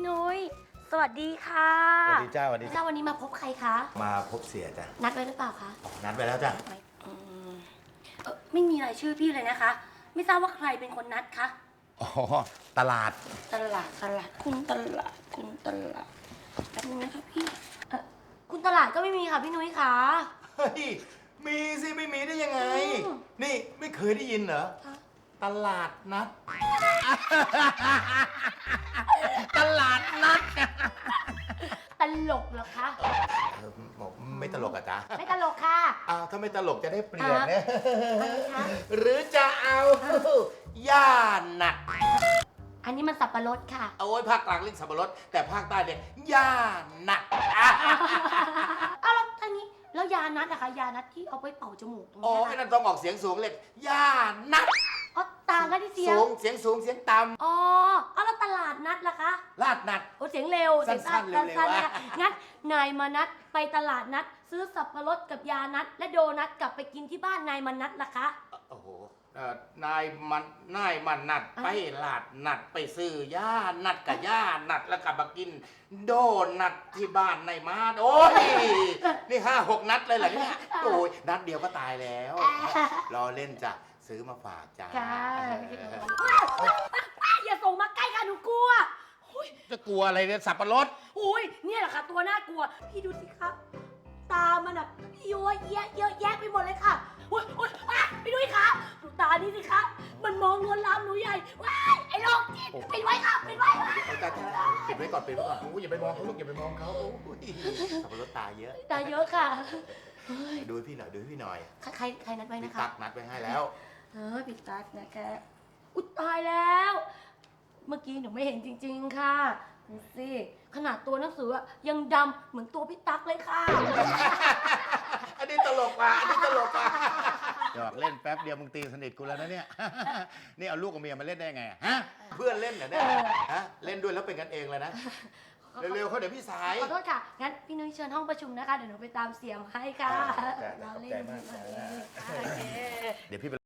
พี่นุ้ย สวัสดีค่ะสวัสดีจ้าสวัสดีไม่ทราบวันนี้มาพบใครคะ มาพบเสียจ้ะ นัดไว้หรือเปล่าคะ นัดไปแล้วจ้ะไม่อืมเอ่อไม่มีรายชื่อพี่เลยนะคะ ไม่ทราบว่าใครเป็นคนนัดคะ อ๋อ ตลาด ตลาดตลาดคุณตลาดคุณตลาดแป๊บนึงนะคะพี่เอ่อคุณตลาดก็ไม่มีค่ะพี่นุ้ยค่ะเฮ้ย มีสิ ไม่มีได้ยังไง อืม นี่ไม่เคยได้ยินเหรอค่ะตลาดนัด ตลาดนัด ตลกเหรอคะ เออ บอกไม่ตลกอะจ๊ะไม่ตลกค่ะ อ้าวถ้าไม่ตลกจะได้เปลี่ยนอะนะอะไรคะหรือจะเอาย่าหนัก อันนี้มันสับปะรดค่ะ เอาไว้ภาคกลางเรียกสับปะรด แต่ภาคใต้เนี่ยย่าหนักอะเอาแล้วทางนี้แล้วยานัดนะคะยานัดที่เอาไว้เป่าจมูกตรงอ๋อนี้ไอ้ค่ะนั่นต้องออกเสียงสูงเลยย่าหนัก อ๋อตามกันที่เสียงสูงเสียงสูงเสียงต่อ๋อเอาแล้วตลาด นัดล่ะคะำลาดนัด โอ้เสียงเร็วสั้เสียงนๆเร็วๆสั้นๆอะนะคะงั้นนายมานัดไปตลาดนัด ซื้อสับปะรดกับยานัด และโดนัทกลับไปกินที่บ้านนายมานัดล่ะคะ โอ้โหเอ่อนายมันนายมันนัดอะไปลาดนัดไปซื้อย่านัดกับย่านัดแล้วกลับมากิน โดนัดที่บ้านนายมาดโอ้ยนี่ห้าหกนัดเลยเหรอเนี่ยโอ้ยนัดเดียวก็ตายแล้ว รอเล่นจ้ะซื้อมาฝากจ้าค่ะอย่า ส่งมาใกล้ค่ะหนูกลัวอุ้ยจะกลัวอะไรเนี่ยสับปะรด อุ้ยเนี่ยแหละค่ะตัวน่ากลัว พี่ดูสิคะตามันแบบเยอะแยะเยอะแยะไปหมดเลยค่ะอุ้ยอุ้ยอะพี่ดุ้ยคะดูตานี่สิคะมันมองลวนลามหนูใหญ่ว้ายไอ้โรคจิตปิดไว้ค่ะปิดไว้เอาจ้าจ้าปิดไว้ก่อนเปิดไว้ก่อนโอ้ยอย่าไปมองเขาลูกอย่าไปมองเขาโอ้ยสับปะรดตาเยอะ ตาเยอะค่ะเฮ้ยดูให้พี่หน่อยดูให้พี่หน่อยใครใครใครนัดไว้พี่นะคะตักนัดไว้ให้แล้ว เออพี่ตั๊กนะคะอุยตายแล้ว เมื่อกี้หนูไม่เห็นจริง ๆ ค่ะดูสิขนาดตัวหนังสืออะยังดำเหมือนตัวพี่ตั๊กเลยค่ะอันนี้ตลกว่ะอันนี้ตลกว่ะหยอกเล่นแป๊บเดียวมึงตีสนิทกูแล้วนะเนี่ย นี่เอาลูกกับเมียมาเล่นได้ไงอะฮะ เพื่อนเล่นเหรอเนี่ยฮะเล่นด้วยแล้วเป็นกันเองเลยนะ เร็วๆเขาเดี๋ยวพี่สาย ขอโทษค่ะ งั้นพี่นุ้ยเชิญห้องประชุมนะคะ เดี๋ยวหนูไปตามเสียงให้ค่ะอ่าได้เราเล่นขอบใจมากโอเค เดี๋ยวพี่ไป